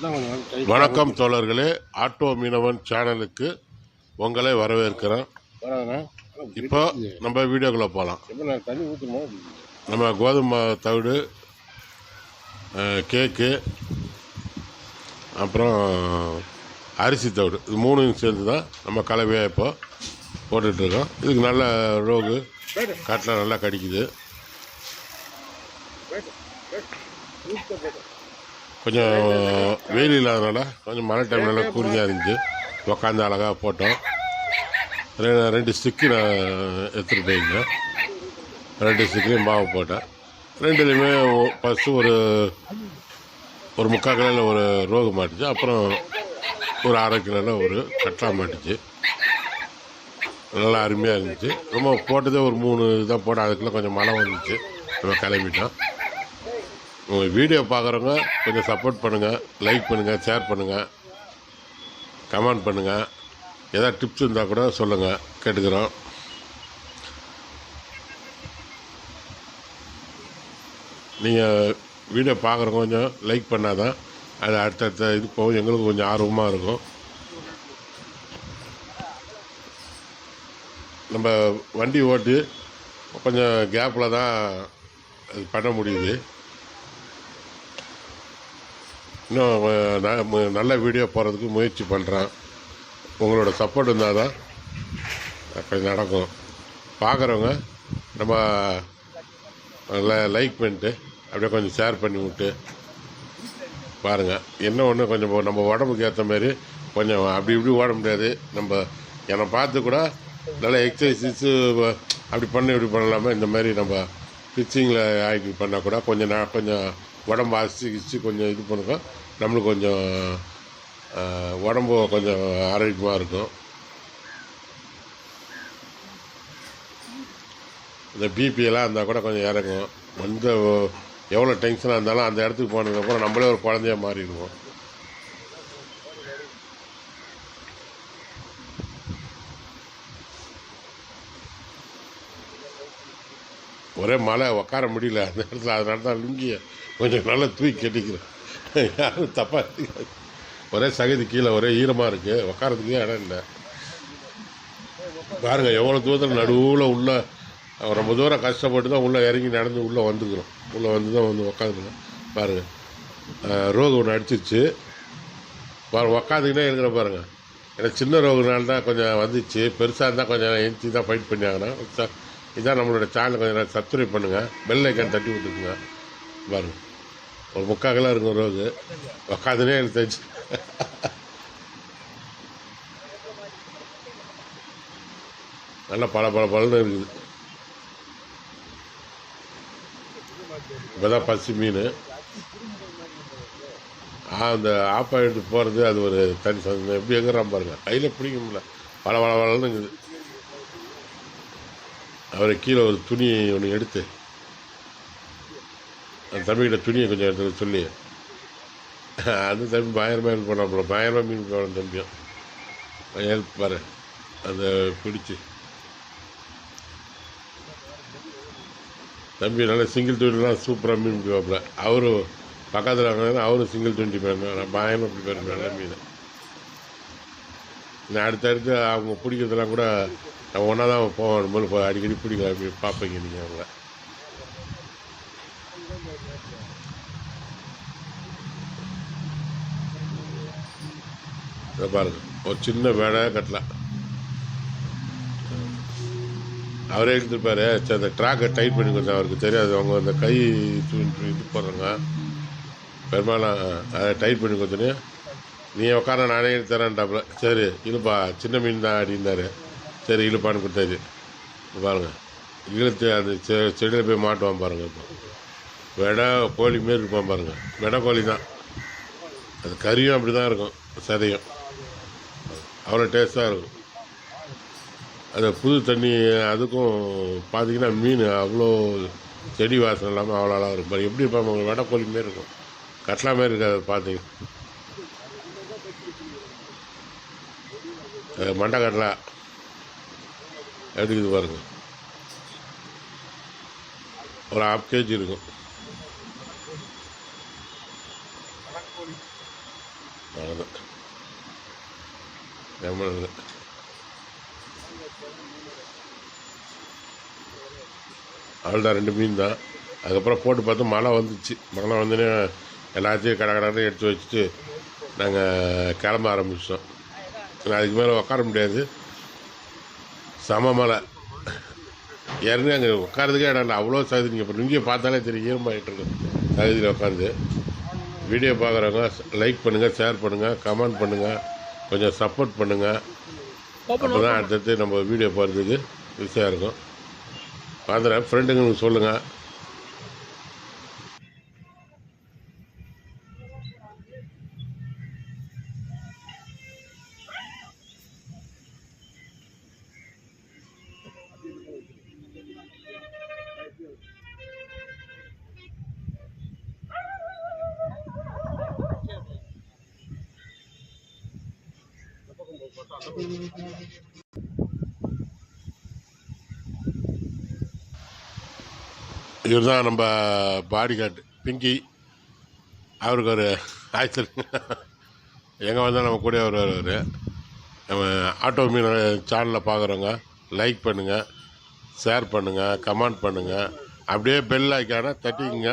வணக்கம் தோழர்களே ஆட்டோ மீனவன் சேனலுக்கு உங்களை வரவேற்கிறேன். இப்போ நம்ம வீடியோக்குள்ளே போகலாம். நம்ம கோதுமை தவிடு கேக்கு அப்புறம் அரிசி தவிடு. இது மூணையும் சேர்ந்து தான் நம்ம கலவையாக இப்போ போட்டுட்ருக்கோம். இதுக்கு நல்ல ரோகு காட்டில் நல்லா கடிக்குது. கொஞ்சம் வெயில் இல்லாதனால கொஞ்சம் மழை டைம் நல்லா கூலிங்காக இருந்துச்சு. உக்காந்து அழகாக போட்டோம். ரெண்டு ஸ்டிக்கு நான் எடுத்துகிட்டு போயிருந்தேன். ரெண்டு ஸ்டிக்லேயும் மாவு போட்டேன். ரெண்டுலேயுமே ஃபஸ்ட்டு ஒரு ஒரு முக்கால் கிலோவில் ஒரு ரோகு மாட்டுச்சு. அப்புறம் ஒரு அரை கிலோவில் ஒரு கட்டா மாட்டுச்சு. நல்லா அருமையாக இருந்துச்சு. ரொம்ப போட்டதே ஒரு மூணு இதாக போட்டேன் அதுக்குள்ளே கொஞ்சம் மழை வந்துச்சு. நம்ம கிளம்பிட்டோம். உங்கள் வீடியோ பார்க்குறவங்க கொஞ்சம் சப்போர்ட் பண்ணுங்கள் லைக் பண்ணுங்கள் ஷேர் பண்ணுங்கள் கமெண்ட் பண்ணுங்கள் ஏதாவது டிப்ஸ் இருந்தால் கூட சொல்லுங்கள் கேட்டுக்கிறோம். நீங்கள் வீடியோ பார்க்குறவங்க கொஞ்சம் லைக் பண்ணாதான் அது அடுத்தடுத்த இது போகும். எங்களுக்கு கொஞ்சம் ஆர்வமாக இருக்கும். நம்ம வண்டி ஓட்டி கொஞ்சம் கேப்பில் தான் அது பண்ண முடியுது. இன்னும் ந- நல்ல வீடியோ போகிறதுக்கு முயற்சி பண்ணுறேன் உங்களோட சப்போர்ட் இருந்தால் தான் அப்படி நடக்கும். பார்க்குறவங்க நம்ம லைக் பண்ணிட்டு அப்படியே கொஞ்சம் ஷேர் பண்ணி விட்டு பாருங்கள் என்ன ஒன்று கொஞ்சம் நம்ம உடம்புக்கு ஏற்ற மாதிரி கொஞ்சம் அப்படி இப்படி ஓட முடியாது. நம்ம என்னை பார்த்து கூட நல்லா எக்ஸசைஸு அப்படி பண்ணி இப்படி பண்ணலாமா இந்த மாதிரி நம்ம ஸ்டிச்சிங்கில் ஆகிட்டு பண்ணால் கூட கொஞ்சம் நான் கொஞ்சம் உடம்பு அரிசி கிச்சு கொஞ்சம் இது பண்ணுறோம் நம்மளுக்கு கொஞ்சம் உடம்பு கொஞ்சம் ஆரோக்கியமாக இருக்கும். இந்த பிபியெல்லாம் இருந்தால் கூட கொஞ்சம் இறங்கும். எந்த எவ்வளோ டென்ஷனாக இருந்தாலும் அந்த இடத்துக்கு போனதுக்கப்புறம் நம்மளே ஒரு குழந்தையாக மாறிடுவோம். ஒரே மழை உட்கார முடியல. அந்த இடத்துல அதனால தான் லுங்கியை கொஞ்சம் நல்லா தூக்கி கட்டிக்கிறேன். யாரும் தப்பாக ஒரே சகதி கீழே ஒரே ஈரமாக இருக்குது உட்காரத்துக்கே இடம் இல்லை? பாருங்கள் எவ்வளோ தூரத்தில் நடுவில் உள்ளே ரொம்ப தூரம் கஷ்டப்பட்டு தான் உள்ளே இறங்கி நடந்து உள்ளே வந்துக்கிறோம். உள்ளே வந்து தான் வந்து உக்காந்துக்கிறோம். பாருங்கள் ரோகு ஒன்று அடிச்சிருச்சு. பாரு உக்காந்துக்கிட்டே இருக்கிற பாருங்கள் ஏன்னா சின்ன ரோகுனால தான் கொஞ்சம் வந்துச்சு. பெருசாக இருந்தால் கொஞ்சம் எஞ்சி தான் ஃபைட் பண்ணியாங்கன்னா இதான் நம்மளோட சேனல் கொஞ்சம் நேரம் சப்ஸ்கிரைப் பண்ணுங்கள் பெல் ஐக்கான் தட்டி விட்டுக்குங்க. பாருங்கள் ஒரு முக்கால் கிலோ இருக்கும் ரோகு உக்காந்துனே எடுத்தாச்சு நல்லா பல பல பலன்னு இருக்குது. இப்போதான் பசி மீன். அந்த ஆப்பா எடுத்து போகிறது அது ஒரு தனி சந்தோஷம் எப்படி எங்கிறான் பாருங்கள் கையில் பிடிக்க முடியல. பல பல பலன்னு இருக்குது. அவரை கீழே ஒரு துணி ஒன்று எடுத்து அந்த தம்பிக்கிட்ட துணியை கொஞ்சம் எடுத்து சொல்லி. அந்த தம்பி பயங்கரமாக ஹெல்ப் பண்ணாப்புல பயங்கரமாக மீன் போகணும் தம்பியும். ஹெல்ப் பாரு அந்த பிடிச்சி. தம்பி நல்லா சிங்கிள் டுவெண்ட்டிலாம் சூப்பராக மீன் பிடிப்பாப்புல. அவரும் பக்கத்தில் அவரும் சிங்கிள் டுவெண்ட்டி போயிருந்தேன் நான் பயமாக பிடிப்பார் நல்ல மீன் நான் அடுத்தடுத்து அவங்க பிடிக்கிறதெல்லாம் கூட நான் ஒன்றா தான் போவேன் போது அடிக்கடி பிடிக்க அப்படி பார்ப்பீங்க நீங்கள் அவங்கள. இதை பாருங்க. ஒரு சின்ன வேடை கட்டலாம். அவரே எடுத்துருப்பாரு. சரி அந்த ட்ராக்கை டைட் பண்ணி கொஞ்சம் அவருக்கு தெரியாது. அவங்க அந்த கை இது போடுறாங்க. பெரும்பாலும் அதை டைட் பண்ணி கொடுத்தோன்னே நீ உட்கார நானே தரேன்டாப்புல சரி இழுப்பா. சின்ன மீன் தான் அப்படின்னாரு சரி இழுப்பான்னு கொடுத்தாச்சு. பாருங்கள் இழுத்து அந்த செ செடியில் போய் மாட்டுவான் பாருங்கள் இப்போ. வெடை கோழி மாரி இருப்பான் பாருங்கள் வெடை கோழி தான். அது கறியும் அப்படி தான் இருக்கும். சதையும். அவ்வளோ டேஸ்ட்டாக இருக்கும். அந்த புது தண்ணி அதுக்கும் பார்த்தீங்கன்னா மீன் அவ்வளோ செடி வாசனை இல்லாமல் அவ்வளோ அழகாக இருக்கும். எப்படி இருப்பாங்க வெடை கோழி மாரி இருக்கும். கட்லா மாரி இருக்காது பார்த்தீங்க அது மண்டை கட்லா பாருங்க. ஒரு ஹாஃப் கேஜி இருக்கும். அவ்வளோதான் நம்மளுக்கு அவ்வளோதான் ரெண்டு மீன் தான். அதுக்கப்புறம் போட்டு பார்த்து மழை வந்துச்சு. மழை வந்துன்னு எல்லாத்தையும் கடை கடை எடுத்து வச்சுட்டு நாங்கள் கிளம்ப ஆரம்பிச்சிட்டோம் அதுக்கு மேலே உட்கார முடியாது. சம மழை. ஏற்கனவே அங்கே உட்காரதுக்கே இடம் இல்லை. அவ்வளோ சகுதி. நீங்கள் இப்போ இங்கே பார்த்தாலே தெரியும். ஈரமாயிட்டு இருக்கு. சகுதியில் உட்காந்து வீடியோ பார்க்குறவங்க லைக் பண்ணுங்கள் ஷேர் பண்ணுங்கள் கமெண்ட் பண்ணுங்கள் கொஞ்சம் சப்போர்ட் பண்ணுங்கள் அப்போ தான் அடுத்தடுத்து நம்ம வீடியோ போகிறதுக்கு ஈஸியாக இருக்கும். பார்த்துறேன். ஃப்ரெண்டுங்களுக்கு சொல்லுங்கள் இவர் தான் நம்ம பாடி கார்டு பிங்கி. அவருக்கு ஒரு ஆய்ச்சல் எங்கே வந்தால் நம்ம கூட வருவார் அவர். நம்ம ஆட்டோ மீன் சேனலில் பார்க்குறவங்க லைக் பண்ணுங்கள் ஷேர் பண்ணுங்கள் கமெண்ட் பண்ணுங்கள் அப்படியே பெல் ஐக்கான தட்டிக்குங்க.